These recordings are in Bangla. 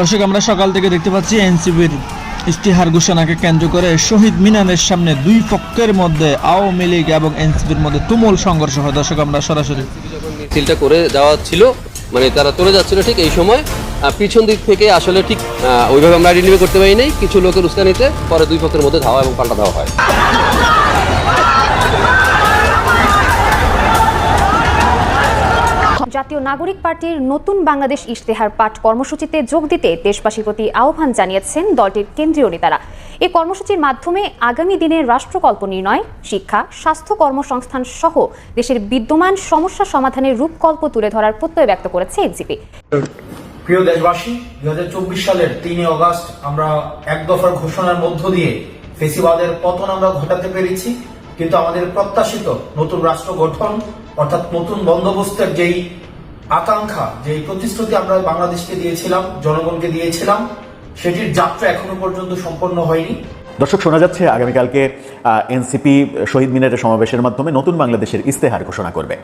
দর্শক, আমরা সকাল থেকে দেখতে পাচ্ছি এনসিবির ইস্তিহার ঘোষণাকে কেন্দ্র করে শহীদ মিনারের সামনে দুই পক্ষের মধ্যে আওয়ামী লীগ এবং এনসিবির মধ্যে তুমুল সংঘর্ষ হয়। দর্শক, আমরা সরাসরি মিছিলটা করে যাওয়া ছিল মানে তারা চলে যাচ্ছিল ঠিক এই সময়। পিছন দিক থেকে আসলে ঠিক ওইভাবে আমরা আইডেন্টিফাই করতে পারি নাই। কিছু লোকের উস্কানিতে পরে দুই পক্ষের মধ্যে ধাওয়া এবং পাল্টা ধাওয়া হয়। জাতীয় নাগরিক পার্টির নতুন বাংলাদেশ ইশতেহার পাঠ কর্মসূচিতে যোগ দিতে দেশবাসীর প্রতি আহ্বান জানিয়েছেন দলটির কেন্দ্রীয় নেতারা। এই কর্মসূচির মাধ্যমে আগামী দিনের রাষ্ট্রকল্প নির্ণয়, শিক্ষা, স্বাস্থ্য কর্মসংস্থান সহ দেশের বিদ্যমান সমস্যা সমাধানের রূপকল্প তুলে ধরার প্রত্যয় ব্যক্ত করেছে এনসিপি। প্রিয় দেশবাসী, দুই সালের তিনই অগস্ট আমরা এক দফার ঘোষণার মধ্য দিয়ে ফেসিবাদের পতন আমরা ঘটাতে পেরেছি। কিন্তু আমাদের প্রত্যাশিত নতুন রাষ্ট্র গঠন অর্থাৎ নতুন বন্দোবস্তের যেই আকাঙ্ক্ষা যে প্রতিশ্রুতি আমরা বাংলাদেশকে দিয়েছিলাম, জনগণকে দিয়েছিলাম, সেটির যাত্রা এখনও পর্যন্ত সম্পন্ন হয়নি। দর্শক, শোনা যাচ্ছে আগামীকালকে এনসিপি শহীদ মিনারের সমাবেশের মাধ্যমে নতুন বাংলাদেশের ইস্তেহার ঘোষণা করবে।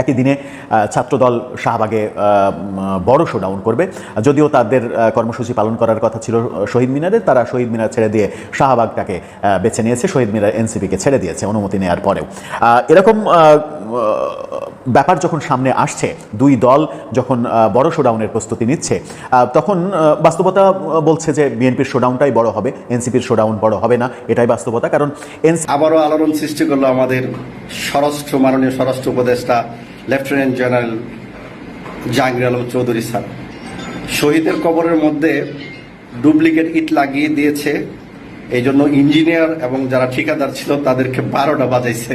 একই দিনে ছাত্রদল শাহবাগে বড় শোডাউন করবে। যদিও তাদের কর্মসূচি পালন করার কথা ছিল শহীদ মিনারের, তারা শহীদ মিনার ছেড়ে দিয়ে শাহবাগটাকে বেছে নিয়েছে, শহীদ মিনার এনসিপিকে ছেড়ে দিয়েছে, অনুমতি নেওয়ার পরেও। এরকম ব্যাপার যখন সামনে আসছে, দুই দল যখন বড় শোডাউনের প্রস্তুতি নিচ্ছে তখন বাস্তবতা বলছে যে বিএনপির শোডাউনটাই বড় হবে এনসিপির শোডাউন বড় হবে না, এটাই বাস্তবতা, কারণ আবারও আলোড়ন সৃষ্টি করল আমাদের স্বরাষ্ট্র, মাননীয় স্বরাষ্ট্র উপদেষ্টা lieutenant general Jahangir Alam Chowdhury sir শহীদের কবরের মধ্যে ডুপ্লিকেট ইট লাগিয়ে দিয়েছে এই জন্য ইঞ্জিনিয়ার এবং যারা ঠিকাদার ছিল তাদেরকে বারোটা বাজাইছে।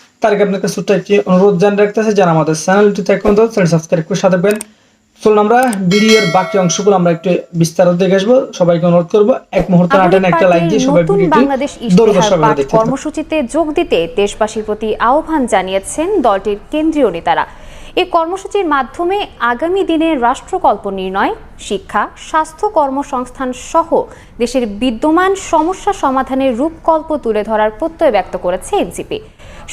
তার আগে আপনাকে ছোট্ট একটি অনুরোধ জানিয়ে রাখতেছে যারা আমাদের চ্যানেলটিতে এখন চ্যানেল সাবস্ক্রাইব করে সাথে দেবেন চলুন আমরা ভিডিওর বাকি অংশগুলো আমরা একটু বিস্তারিত দেখে আসব। সবাইকে অনুরোধ করব এক মুহূর্ত নাটানে একটা লাইক দিয়ে সবাই ভিডিওটি। কর্মসূচিতে যোগ দিতে দেশবাসীর প্রতি আহ্বান জানিয়েছেন দলটির কেন্দ্রীয় নেতারা। এই কর্মসূচির মাধ্যমে আগামী দিনে রাষ্ট্রকল্প নির্ণয় শিক্ষা স্বাস্থ্য কর্মসংস্থান সহ দেশের বিদ্যমান সমস্যা সমাধানের রূপকল্প তুলে ধরার প্রত্যয় ব্যক্ত করেছে এনসিপি।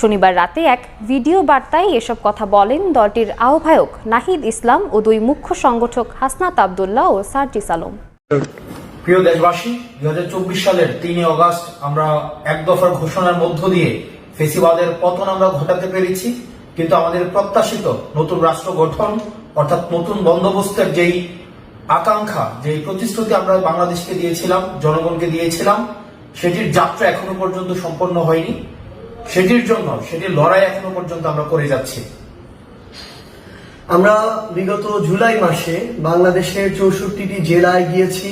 শনিবার রাতে এক ভিডিও বার্তায় এসব কথা বলেন দলটির আহ্বায়ক নাহিদ ইসলাম ও দুই মুখ্য সংগঠক হাসনাত আবদুল্লাহ ও সার্জিস আলম। প্রিয় দেশবাসী, দুই হাজার চব্বিশ সালের তিনই অগস্ট আমরা এক দফার ঘোষণার মধ্য দিয়ে ফেসিবাদের পতন আমরা ঘটাতে পেরেছি, কিন্তু আমাদের প্রত্যাশিত নতুন রাষ্ট্র গঠন, অর্থাৎ নতুন বন্দোবস্তের যেই আকাঙ্ক্ষা, যেই প্রতিশ্রুতি আমরা বাংলাদেশকে দিয়েছিলাম, জনগণকে দিয়েছিলাম, সেটির যাত্রা এখনও পর্যন্ত সম্পন্ন হয়নি। সেটির জন্য, সেটির লড়াই এখনও পর্যন্ত আমরা করে যাচ্ছি। আমরা বিগত জুলাই মাসে বাংলাদেশের চৌষট্টিটি জেলায় গিয়েছি।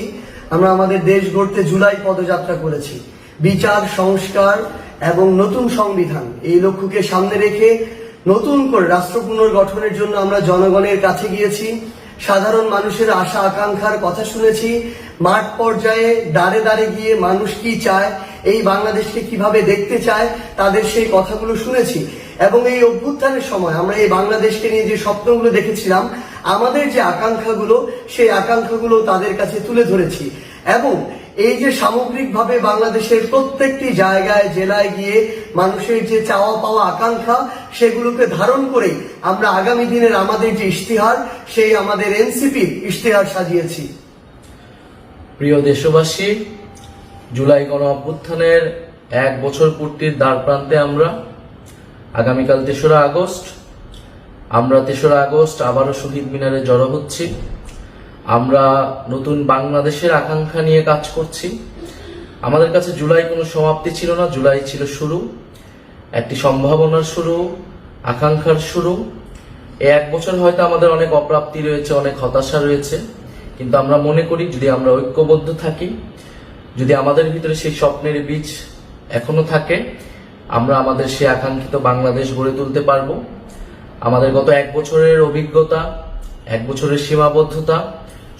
আমরা আমাদের দেশ গড়তে জুলাই পদযাত্রা করেছি। বিচার, সংস্কার এবং নতুন সংবিধান এই লক্ষ্যকে সামনে রেখে নতুন করে রাষ্ট্র পুনর্গঠনের জন্য আমরা জনগণের কাছে গিয়েছি। সাধারণ মানুষের আশা আকাঙ্ক্ষার কথা শুনেছি। মাঠ পর্যায়ে দাঁড়ে দাঁড়ে গিয়ে মানুষ কি চায়, এই বাংলাদেশকে কীভাবে দেখতে চায়, তাদের সেই কথাগুলো শুনেছি। এবং এই অভ্যুত্থানের সময় আমরা এই বাংলাদেশকে নিয়ে যে স্বপ্নগুলো দেখেছিলাম, আমাদের যে আকাঙ্ক্ষাগুলো, সেই আকাঙ্ক্ষাগুলো তাদের কাছে তুলে ধরেছি। এবং এই যে সামগ্রিকভাবে বাংলাদেশের প্রত্যেকটি জায়গায়, জেলায় গিয়ে মানুষের যে চাওয়া পাওয়া আকাঙ্ক্ষা, সেগুলোকে ধারণ করে আমরা আগামী দিনের আমাদের যে ইশতিহার, সেই আমাদের এনসিপির ইশতেহার সাজিয়েছি। প্রিয় দেশবাসী, জুলাই গণ অভ্যুত্থানের এক বছর পূর্তির দ্বার প্রান্তে আমরা, আগামীকাল তেসরা আগস্ট, আমরা তেসরা আগস্ট আবারও শহীদ মিনারে জড়ো হচ্ছি। আমরা নতুন বাংলাদেশের আকাঙ্ক্ষা নিয়ে কাজ করছি। আমাদের কাছে জুলাই কোনো সমাপ্তি ছিল না, জুলাই ছিল শুরু। একটি সম্ভাবনার শুরু, আকাঙ্ক্ষার শুরু। এই এক বছর হয়তো আমাদের অনেক অপ্রাপ্তি রয়েছে, অনেক হতাশা রয়েছে। কিন্তু আমরা মনে করি যদি আমরা ঐক্যবদ্ধ থাকি, যদি আমাদের ভিতরে সেই স্বপ্নের বীজ এখনও থাকে, আমরা আমাদের সেই আকাঙ্ক্ষিত বাংলাদেশ গড়ে তুলতে পারব। আমাদের গত এক বছরের অভিজ্ঞতা, এক বছরের সীমাবদ্ধতা,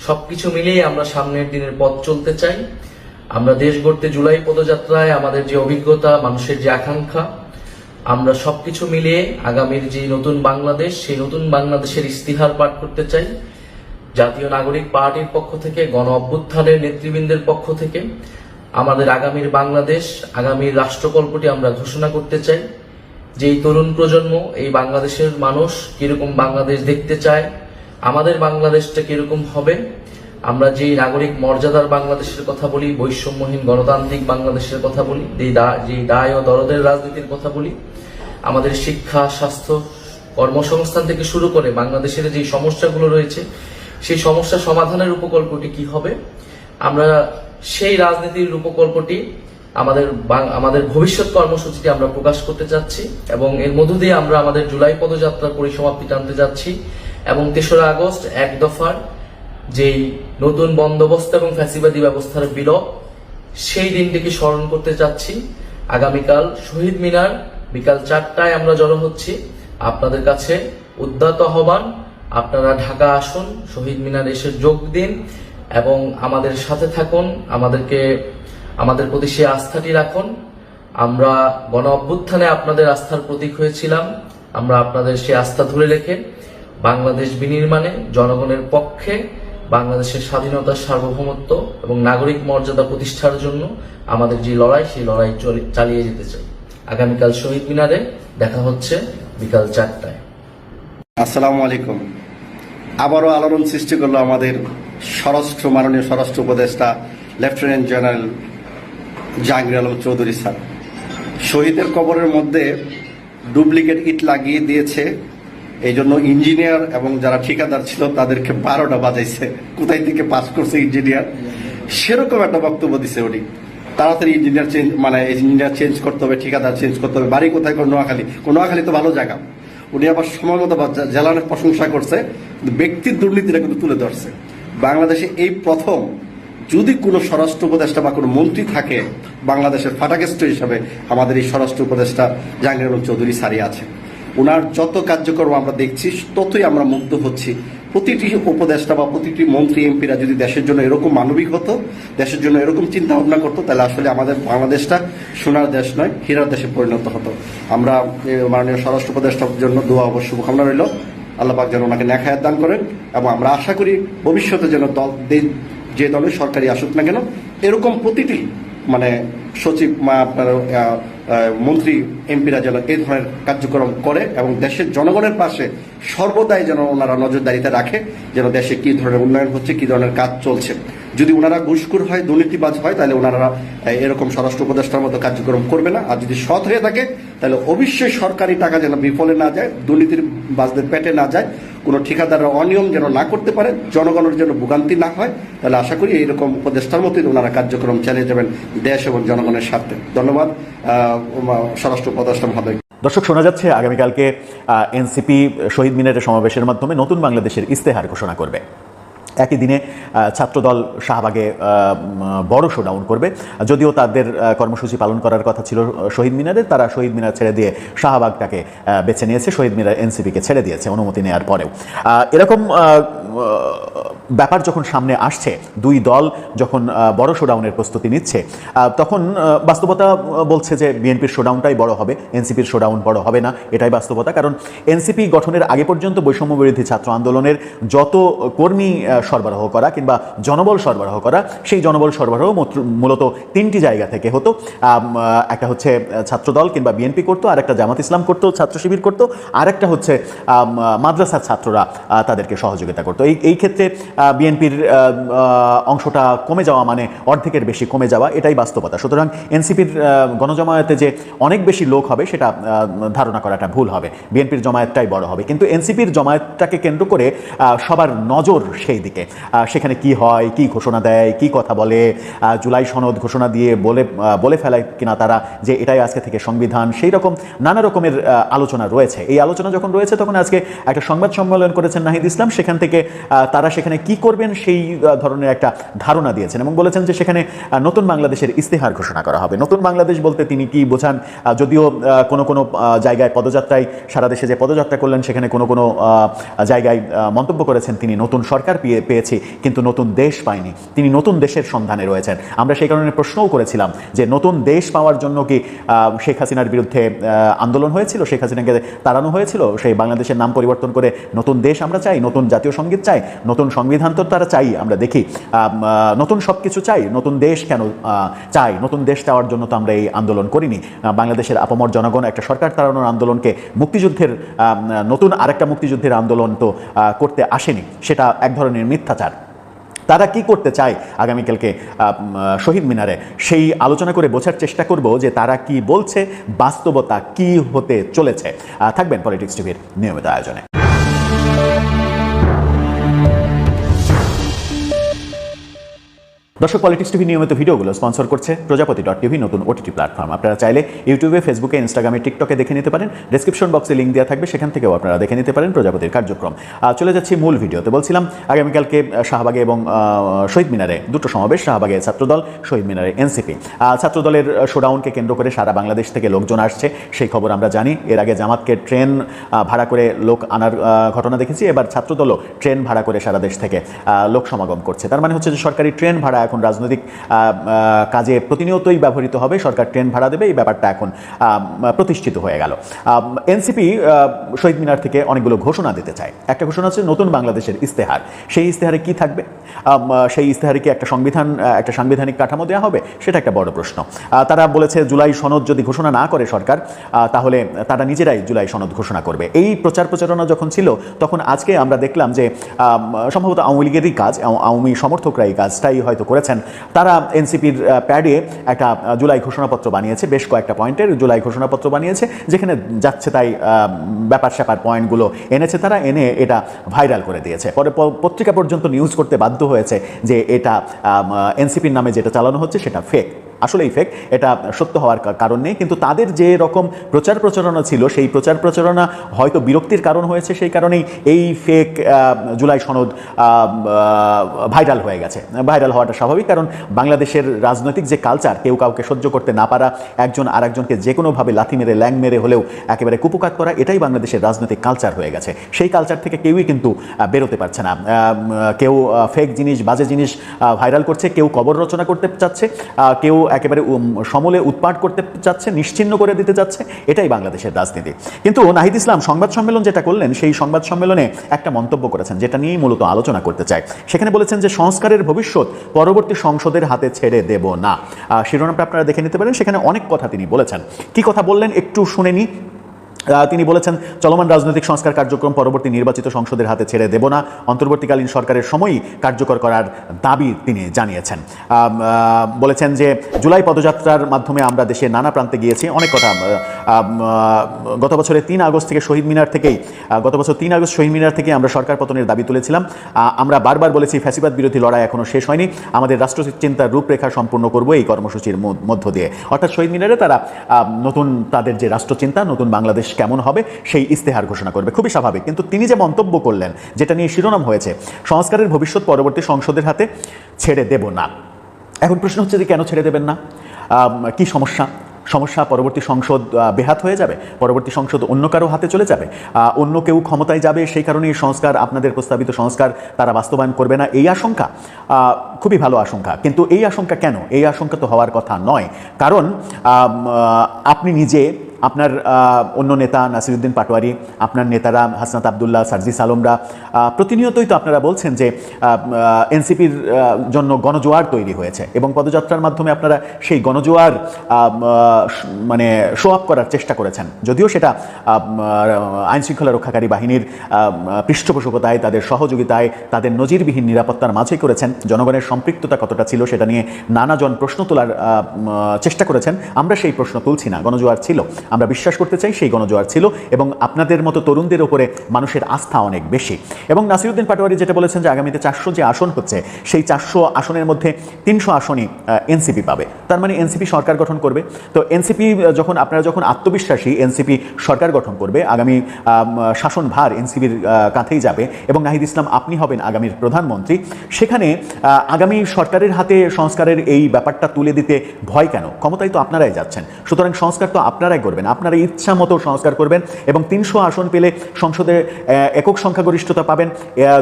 সবকিছু মিলিয়ে আমরা সামনের দিনের পথ চলতে চাই। আমরা দেশ গড়তে জুলাই পদযাত্রায় আমাদের যে অভিজ্ঞতা, মানুষের যে আকাঙ্ক্ষা, আমরা সবকিছু মিলিয়ে আগামীর যে নতুন বাংলাদেশ, সেই নতুন বাংলাদেশের ইস্তিহার পাঠ করতে চাই। জাতীয় নাগরিক পার্টির পক্ষ থেকে, গণ অভ্যুত্থানের নেতৃবৃন্দের পক্ষ থেকে, আমাদের আগামীর বাংলাদেশ, আগামীর রাষ্ট্রকল্পটি আমরা ঘোষণা করতে চাই। যে এই তরুণ প্রজন্ম, এই বাংলাদেশের মানুষ কীরকম বাংলাদেশ দেখতে চায়, আমাদের বাংলাদেশটা কীরকম হবে, আমরা যেই নাগরিক মর্যাদার বাংলাদেশের কথা বলি, বৈষম্যহীন গণতান্ত্রিক বাংলাদেশের কথা বলি যে দায় ও দরদের রাজনীতির কথা বলি, আমাদের শিক্ষা, স্বাস্থ্য কর্মসংস্থান থেকে শুরু করে বাংলাদেশের যে সমস্যাগুলো রয়েছে সেই সমস্যা সমাধানের উপকল্পটি কি হবে? আমরা সেই রাজনীতির উপকল্পটি আমাদের আমাদের ভবিষ্যৎ কর্মসূচিটি আমরা প্রকাশ করতে যাচ্ছি এবং এর মধ্য দিয়ে আমরা আমাদের জুলাই পদযাত্রার পরিসমাপ্তি টানতে যাচ্ছি এবং তেসরা আগস্ট এক দফার যেই নতুন বন্দোবস্ত এবং ফ্যাসিবাদী ব্যবস্থার বিলোপ, সেই দিনটিকে স্মরণ করতে যাচ্ছি আগামীকাল শহীদ মিনার, বিকাল চারটায় আমরা জড়ো হচ্ছি। আপনাদের কাছে উদ্যত আহ্বান। আপনারা ঢাকা আসুন, শহীদ মিনার এসে যোগ দিন এবং আমাদের সাথে থাকুন, আমাদেরকে, আমাদের প্রতি সেই আস্থাটি রাখুন। আমরা গণ অভ্যুত্থানে আপনাদের আস্থার প্রতীক হয়েছিলাম। আমরা আপনাদের সেই আস্থা ধরে রেখে বাংলাদেশ বিনির্মাণে, জনগণের পক্ষে, বাংলাদেশের স্বাধীনতা সার্বভৌমত্ব এবং নাগরিক মর্যাদা প্রতিষ্ঠার জন্য আমাদের যে লড়াই, সেই লড়াই চলে- চালিয়ে যেতে চাই। আগামীকাল শহীদ মিনারে দেখা হচ্ছে বিকাল চারটায়। আসসালামু আলাইকুম। আবারও আলোড়ন সৃষ্টি করল আমাদের স্বরাষ্ট্র মাননীয় স্বরাষ্ট্র উপদেষ্টা lieutenant general Jahangir Alam Chowdhury sir শহীদের কবরের মধ্যে ডুপ্লিকেট ইট লাগিয়ে দিয়েছে। এই জন্য ইঞ্জিনিয়ার এবং যারা ঠিকাদার ছিল, তাদেরকে বারোটা বাজাইছে। কোথায় থেকে পাস করছে ইঞ্জিনিয়ার সেরকম একটা বক্তব্য দিছে উনি। তাড়াতাড়ি ইঞ্জিনিয়ার চেঞ্জ মানে ইঞ্জিনিয়ার চেঞ্জ করতে হবে, ঠিকাদার চেঞ্জ করতে হবে। বাড়ি কোথায়? কোন নোয়াখালী। কোন নোয়াখালী তো ভালো জায়গা। উনি আবার সময় মতো জেলানের প্রশংসা করছে, কিন্তু ব্যক্তির দুর্নীতিটা কিন্তু তুলে ধরছে। বাংলাদেশে এই প্রথম যদি কোনো স্বরাষ্ট্র উপদেষ্টা বা কোনো মন্ত্রী থাকে, বাংলাদেশের ফাটাকেষ্ট হিসাবে আমাদের এই স্বরাষ্ট্র উপদেষ্টা জাহাঙ্গীর আলম চৌধুরী সারি আছে। ওনার যত কার্যক্রম আমরা দেখছি, ততই আমরা মুগ্ধ হচ্ছি প্রতিটি উপদেষ্টা বা প্রতিটি মন্ত্রী, এমপিরা যদি দেশের জন্য এরকম মানবিক হতো, দেশের জন্য এরকম চিন্তা ভাবনা করতো, তাহলে আসলে আমাদের বাংলাদেশটা সোনার দেশ নয়, হীরার দেশে পরিণত হতো। আমরা মাননীয় স্বরাষ্ট্র উপদেষ্টার জন্য দোয়া অবশ্য শুভকামনা রইল। আল্লাহ পাক যেন ওনাকে নেখায়াত দান করেন এবং আমরা আশা করি ভবিষ্যতে যেন দল যে দলের সরকারি আসুক না কেন, এরকম প্রতিটি মানে সচিব আপনার মন্ত্রী এমপিরা যেন এই ধরনের কার্যক্রম করে এবং দেশের জনগণের পাশে সর্বদাই যেন ওনারা নজরদারিতে রাখে, যেন দেশে কি ধরনের উন্নয়ন হচ্ছে, কি ধরনের কাজ চলছে। যদি ওনারা ঘুষখোর হয়, দুর্নীতিবাজ হয়, তাহলে ওনারা এরকম স্বরাষ্ট্র উপদেষ্টার মতো কার্যক্রম করবে না। আর যদি সৎ হয়ে থাকে, তাহলে অবশ্যই সরকারি টাকা যেন বিফলে না যায় দুর্নীতির বাজদের পেটে না যায়, কোনো ঠিকাদাররা অনিয়ম যেন না করতে পারে, জনগণের যেন ভোগান্তি না হয়, তাহলে আশা করি এইরকম উপদেষ্টার মতোই ওনারা কার্যক্রম চালিয়ে যাবেন দেশ এবং জনগণের স্বার্থে। ধন্যবাদ স্বরাষ্ট্র উপদেষ্টা মহোদয়। দর্শক, শোনা যাচ্ছে আগামীকালকে এনসিপি শহীদ মিনারের সমাবেশের মাধ্যমে নতুন বাংলাদেশের ইস্তেহার ঘোষণা করবে। একই দিনে ছাত্রদল শাহবাগে বড় শোডাউন করবে। যদিও তাদের কর্মসূচি পালন করার কথা ছিল শহীদ মিনারের তারা শহীদ মিনার ছেড়ে দিয়ে শাহবাগটাকে বেছে নিয়েছে। শহীদ মিনার এনসিপিকে ছেড়ে দিয়েছে, অনুমতি নেওয়ার পরেও। এরকম ব্যাপার যখন সামনে আসছে, দুই দল যখন বড় শোডাউনের প্রস্তুতি নিচ্ছে তখন বাস্তবতা বলছে যে বিএনপির শোডাউনটাই বড় হবে, এনসিপির শোডাউন বড় হবে না, এটাই বাস্তবতা। কারণ এনসিপি গঠনের আগে পর্যন্ত বৈষম্য বিরোধী ছাত্র আন্দোলনের যত কর্মী সরবরাহ করা কিংবা জনবল সরবরাহ করা, সেই জনবল সরবরাহ মূলত তিনটি জায়গা থেকে হতো। একটা হচ্ছে ছাত্রদল কিংবা বিএনপি করতো আর একটা জামাত ইসলাম করতো, ছাত্র শিবির করতো আর একটা হচ্ছে মাদ্রাসার ছাত্ররা তাদেরকে সহযোগিতা করতো। এই এই ক্ষেত্রে বিএনপির অংশটা কমে যাওয়া মানে অর্ধেকের বেশি কমে যাওয়া, এটাই বাস্তবতা। সুতরাং এনসিপির গণজমায়েতে যে অনেক বেশি লোক হবে, সেটা ধারণা করাটা ভুল হবে। বিএনপির জমায়েতটাই বড় হবে। কিন্তু এনসিপির জমায়েতটাকে কেন্দ্র করে সবার নজর সেই দিকে। সেখানে কি হয়, কি ঘোষণা দেয়, কি কথা বলে জুলাই সনদ ঘোষণা দিয়ে বলে বলে ফেলায় কিনা তারা, যে এটাই আজকে থেকে সংবিধান, সেই রকম নানা রকমের আলোচনা রয়েছে। এই আলোচনা যখন রয়েছে, তখন আজকে একটা সংবাদ সম্মেলন করেছেন নাহিদ ইসলাম। সেখান থেকে তারা সেখানে কি করবেন সেই ধরনের একটা ধারণা দিয়েছেন এবং বলেছেন যে সেখানে নতুন বাংলাদেশের ইস্তেহার ঘোষণা করা হবে। নতুন বাংলাদেশ বলতে তিনি কি বোঝান? যদিও কোনো কোনো জায়গায় পদযাত্রায়, সারা দেশে যে পদযাত্রা করলেন, সেখানে কোনো কোনো জায়গায় মন্তব্য করেছেন তিনি, নতুন সরকার পেয়ে, পেয়েছি, কিন্তু নতুন দেশ পায়নি। তিনি নতুন দেশের সন্ধানে রয়েছেন। আমরা সেই কারণে প্রশ্নও করেছিলাম যে নতুন দেশ পাওয়ার জন্য কি শেখ হাসিনার বিরুদ্ধে আন্দোলন হয়েছিল? শেখ হাসিনাকে তাড়ানো হয়েছিল? সেই বাংলাদেশের নাম পরিবর্তন করে নতুন দেশ আমরা চাই, নতুন জাতীয় সংগীত চাই, নতুন সংবিধান তো তারা চাই, আমরা দেখি। নতুন সব কিছু চাই, নতুন দেশ কেন চাই নতুন দেশ চাওয়ার জন্য তো আমরা এই আন্দোলন করিনি। বাংলাদেশের আপামর জনগণ একটা সরকার তাড়ানোর আন্দোলনকে মুক্তিযুদ্ধের নতুন আরেকটা মুক্তিযুদ্ধের আন্দোলন তো করতে আসেনি। সেটা এক ধরনের মিথ্যাচার। তারা কি করতে চায় আগামীকালকে শহীদ মিনারে? সেই আলোচনা করে বোঝার চেষ্টা করব যে তারা কি বলছে, বাস্তবতা কি হতে চলেছে। থাকবেন পলিটিক্স টিভির নিয়মিত আয়োজনে। দর্শক পলিটিক্স টিভি নিয়মিত ভিডিওগুলো স্পন্সর করছে প্রজাপতি ডট টিভি নতুন ওটিটি প্ল্যাটফর্ম আপনারা চাইলে ইউটিউবে ফেসবুকে ইনস্টাগ্রামে টিকটকে দেখে নিতে পারেন। ডেসক্রিপশন বক্সে লিঙ্ক দেওয়া থাকবে, সেখান থেকেও আপনারা দেখে নিতে পারেন প্রজাপতির কার্যক্রম। চলে যাচ্ছি মূল ভিডিওতে। বলছিলাম, আগামীকালকে শাহবাগে এবং শহীদ মিনারে দুটো সমাবেশ, শাহবাগে ছাত্রদল, শহীদ মিনারে এনসিপি ছাত্রদলের শোডাউনকে কেন্দ্র করে সারা বাংলাদেশ থেকে লোকজন আসছে, সেই খবর আমরা জানি। এর আগে জামাতকে ট্রেন ভাড়া করে লোক আনার ঘটনা দেখেছি। এবার ছাত্রদলও ট্রেন ভাড়া করে সারা দেশ থেকে লোক সমাগম করছে। তার মানে হচ্ছে যে সরকারি ট্রেন ভাড়া এখন রাজনৈতিক কাজে প্রতিনিয়তই ব্যবহৃত হবে। সরকার ট্রেন ভাড়া দেবে। এই ব্যাপারটা এখন প্রতিষ্ঠিত হয়ে গেল। এনসিপি শহীদ মিনার থেকে অনেকগুলো ঘোষণা দিতে চায়। একটা ঘোষণা হচ্ছে নতুন বাংলাদেশের ইস্তেহার সেই ইস্তেহারে কি থাকবে? সেই ইস্তেহারে কি একটা সংবিধান একটা সাংবিধানিক কাঠামো দেওয়া হবে? সেটা একটা বড় প্রশ্ন। তারা বলেছে, জুলাই সনদ যদি ঘোষণা না করে সরকার তাহলে তারা নিজেরাই জুলাই সনদ ঘোষণা করবে। এই প্রচার প্রচারণা যখন ছিল, তখন আজকে আমরা দেখলাম যে সম্ভবত আওয়ামী লীগেরই কাজ, আও- আওয়ামী সমর্থকরা এই কাজটাই হয়তো করেছেন। তারা এনসিপির প্যাডে একটা জুলাই ঘোষণাপত্র বানিয়েছে, বেশ কয়েকটা পয়েন্টের জুলাই ঘোষণাপত্র বানিয়েছে, যেখানে যাচ্ছে তাই ব্যাপার স্যাপার পয়েন্টগুলো এনেছে তারা, এনে এটা ভাইরাল করে দিয়েছে। পরে পত্রিকা পর্যন্ত নিউজ করতে বাধ্য হয়েছে যে এটা এনসিপির নামে যেটা চালানো হচ্ছে সেটা ফেক আসলেই ফেক এটা সত্য হওয়ার কারণ নেই। কিন্তু তাদের যে রকম প্রচার প্রচারণা ছিল, সেই প্রচার প্রচারণা হয়তো বিরক্তির কারণ হয়েছে, সেই কারণেই এই ফেক জুলাই সনদ ভাইরাল হয়ে গেছে। ভাইরাল হওয়াটা স্বাভাবিক, কারণ বাংলাদেশের রাজনৈতিক যে কালচার কেউ কাউকে সহ্য করতে না পারা, একজন আরেকজনকে যে কোনোভাবে লাথি মেরে, ল্যাং মেরে হলেও একেবারে কুপুকাত করা, এটাই বাংলাদেশের রাজনৈতিক কালচার হয়ে গেছে। সেই কালচার থেকে কেউই কিন্তু বেরোতে পারছে না। কেউ ফেক জিনিস, বাজে জিনিস ভাইরাল করছে, কেউ কবর রচনা করতে চাচ্ছে কেউ একেবারে সমলে উৎপাট করতে চাচ্ছে, নিশ্চিন্ন করে দিতে চাচ্ছে, এটাই বাংলাদেশের রাজনীতি। কিন্তু নাহিদ ইসলাম সংবাদ সম্মেলন যেটা করলেন, সেই সংবাদ সম্মেলনে একটা মন্তব্য করেছেন, যেটা নিয়েই মূলত আলোচনা করতে চায়। সেখানে বলেছেন যে, সংস্কারের ভবিষ্যৎ পরবর্তী সংসদের হাতে ছেড়ে দেব না। শিরোনামটা আপনারা দেখে নিতে পারেন, সেখানে অনেক কথা তিনি বলেছেন। কি কথা বললেন একটু শুনে নিই তিনি বলেছেন, চলমান রাজনৈতিক সংস্কার কার্যক্রম পরবর্তী নির্বাচিত সংসদের হাতে ছেড়ে দেব না। অন্তর্বর্তীকালীন সরকারের সময়ই কার্যকর করার দাবি তিনি জানিয়েছেন। বলেছেন যে, জুলাই পদযাত্রার মাধ্যমে আমরা দেশের নানা প্রান্তে গিয়েছি। অনেক কথা গত বছরের তিন আগস্ট থেকে শহীদ মিনার থেকেই গত বছর তিন আগস্ট শহীদ মিনার থেকে আমরা সরকার পতনের দাবি তুলেছিলাম। আমরা বারবার বলেছি, ফ্যাসিবাদ বিরোধী লড়াই এখনও শেষ হয়নি। আমাদের রাষ্ট্র চিন্তার রূপরেখা সম্পূর্ণ করব এই কর্মসূচির মধ্য দিয়ে। অর্থাৎ শহীদ মিনারে তারা নতুন তাদের যে রাষ্ট্রচিন্তা, নতুন বাংলাদেশ কেমন হবে সেই ইস্তেহার ঘোষণা করবে। খুবই স্বাভাবিক। কিন্তু তিনি যে মন্তব্য করলেন, যেটা নিয়ে শিরোনাম হয়েছে, সংস্কারের ভবিষ্যৎ পরবর্তী সংসদের হাতে ছেড়ে দেব না। এখন প্রশ্ন হচ্ছে যে কেন ছেড়ে দেবেন না? কি সমস্যা? সমস্যা পরবর্তী সংসদ বেহাত হয়ে যাবে? পরবর্তী সংসদ অন্য কারও হাতে চলে যাবে? অন্য কেউ ক্ষমতায় যাবে? সেই কারণেই সংস্কার, আপনাদের প্রস্তাবিত সংস্কার তারা বাস্তবায়ন করবে না? এই আশঙ্কা খুবই ভালো আশঙ্কা। কিন্তু এই আশঙ্কা কেন? এই আশঙ্কা তো হওয়ার কথা নয়। কারণ আপনি নিজে আপনার অন্য নেতা নাসিরুদ্দিন পাটোয়ারি আপনার নেতারা হাসনাত আবদুল্লাহ সার্জিস আলমরা আহ, প্রতিনিয়তই তো আপনারা বলছেন যে এনসিপির জন্য গণজোয়ার তৈরি হয়েছে এবং পদযাত্রার মাধ্যমে আপনারা সেই গণজোয়ার মানে শো আপ করার চেষ্টা করেছেন। যদিও সেটা আইন শৃঙ্খলা রক্ষাকারী বাহিনীর পৃষ্ঠপোষকতায় তাদের সহযোগিতায় তাদের নজিরবিহীন নিরাপত্তার মাঝেই করেছেন। জনগণের সম্পৃক্ততা কতটা ছিল সেটা নিয়ে নানাজন প্রশ্ন তোলার চেষ্টা করেছেন। আমরা সেই প্রশ্ন তুলছি না। গণজোয়ার ছিল। আমরা বিশ্বাস করতে চাই সেই গণজোয়ার ছিল এবং আপনাদের মতো তরুণদের উপরে মানুষের আস্থা অনেক বেশি। এবং নাসিরুদ্দিন পাটোয়ারি যেটা বলেছেন যে আগামীতে চারশো যে আসন হচ্ছে, সেই চারশো আসনের মধ্যে তিনশো আসনই এনসিপি পাবে। তার মানে এনসিপি সরকার গঠন করবে। তো এনসিপি যখন আপনারা যখন আত্মবিশ্বাসী, এনসিপি সরকার গঠন করবে, আগামী শাসনভার এনসিপির কাঁধেই যাবে এবং নাহিদ ইসলাম আপনি হবেন আগামীর প্রধানমন্ত্রী। সেখানে আগামী সরকারের হাতে সংস্কারের এই ব্যাপারটা তুলে দিতে ভয় কেন? ক্ষমতায় তো আপনারাই যাচ্ছেন। সুতরাং সংস্কার তো আপনারাই করবেন আপনারা ইচ্ছা মতো সংস্কার করবেন এবং তিনশো আসন পেলে সংসদে একক সংখ্যাগরিষ্ঠতা পাবেন।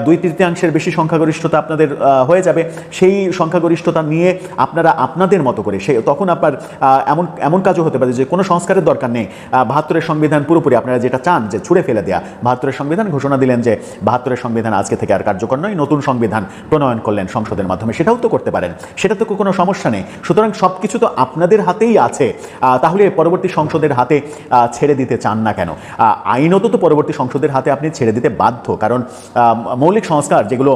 দুই তৃতীয়াংশের বেশি সংখ্যাগরিষ্ঠতা আপনাদের হয়ে যাবে। সেই সংখ্যাগরিষ্ঠতা নিয়ে আপনারা আপনাদের মতো করে সে, তখন আপনার এমন এমন কাজও হতে পারে যে কোনো সংস্কারের দরকার নেই। বাহাত্তরের সংবিধান পুরোপুরি আপনারা যেটা চান যে ছুড়ে ফেলে দেয়া। বাহাত্তরের সংবিধান ঘোষণা দিলেন যে বাহাত্তরের সংবিধান আজকে থেকে আর কার্যকর নয়, নতুন সংবিধান প্রণয়ন করলেন সংসদের মাধ্যমে। সেটাও তো করতে পারেন। সেটা তো কোনো সমস্যা নেই। সুতরাং সব কিছু তো আপনাদের হাতেই আছে। তাহলে পরবর্তী সংসদের হাতে আহ, ছেড়ে দিতে চান না কেন? আইনত তো পরবর্তী সংসদের হাতে আপনি ছেড়ে দিতে বাধ্য। কারণ মৌলিক সংস্কার যেগুলো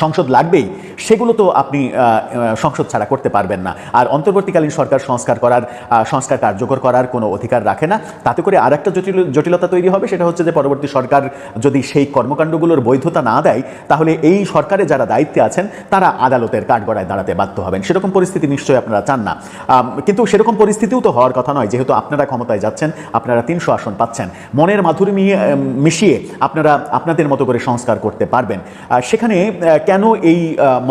সংসদ লাগবেই, সেগুলো তো আপনি সংসদ ছাড়া করতে পারবেন না। আর অন্তর্বর্তীকালীন সরকার সংস্কার করার সংস্কার কার্যকর করার কোনো অধিকার রাখে না। তাতে করে আর একটা জটিল, জটিলতা তৈরি হবে, সেটা হচ্ছে যে পরবর্তী সরকার যদি সেই কর্মকাণ্ডগুলোর বৈধতা না দেয়, তাহলে এই সরকারে যারা দায়িত্বে আছেন, তারা আদালতের কাঠগড়ায় দাঁড়াতে বাধ্য হবেন। সেরকম পরিস্থিতি নিশ্চয়ই আপনারা চান না। কিন্তু সেরকম পরিস্থিতিও তো হওয়ার কথা নয়। যেহেতু আপনারা ক্ষমতায় যাচ্ছেন, আপনারা তিনশো আসন পাচ্ছেন। মনের মাধুরী মিশিয়ে আপনারা আপনাদের মতো করে সংস্কার করতে পারবেন। সেখানে কেন এই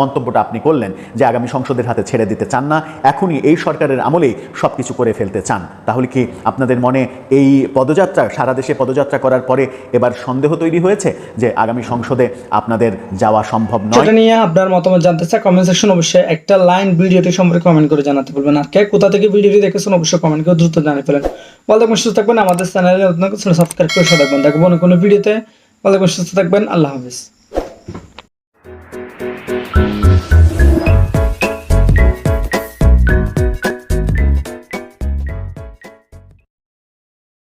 মন্তব্যটা আপনি করলেন যে আগামী সংসদের হাতে ছেড়ে দিতে চান না? এখনই এই সরকারের আমলেই সব কিছু করে ফেলতে চান। তাহলে কি আপনাদের মনে এই পদযাত্রা, সারা দেশে পদযাত্রা করার পরে এবার সন্দেহ তৈরি হয়েছে যে আগামী সংসদে আপনাদের যাওয়া সম্ভব নয়? সেটা নিয়ে আপনার মতামত জানতে চাই কমেন্ট সেকশন অবশ্যই একটা লাইন ভিডিওটি সম্পর্কে কমেন্ট করে জানাতে বলবেন। আর কে কোথা থেকে ভিডিওটি দেখেছেন অবশ্যই কমেন্ট করে দ্রুত জানিয়ে ফেলেন। ভালো থাকবেন, সুস্থ থাকবেন। আমাদের চ্যানেলে নতুন সাবস্ক্রাইব করে থাকবেন দেখব কোনো ভিডিওতে। ভালো থাকবেন, সুস্থ থাকবেন। আল্লাহ হাফিজ।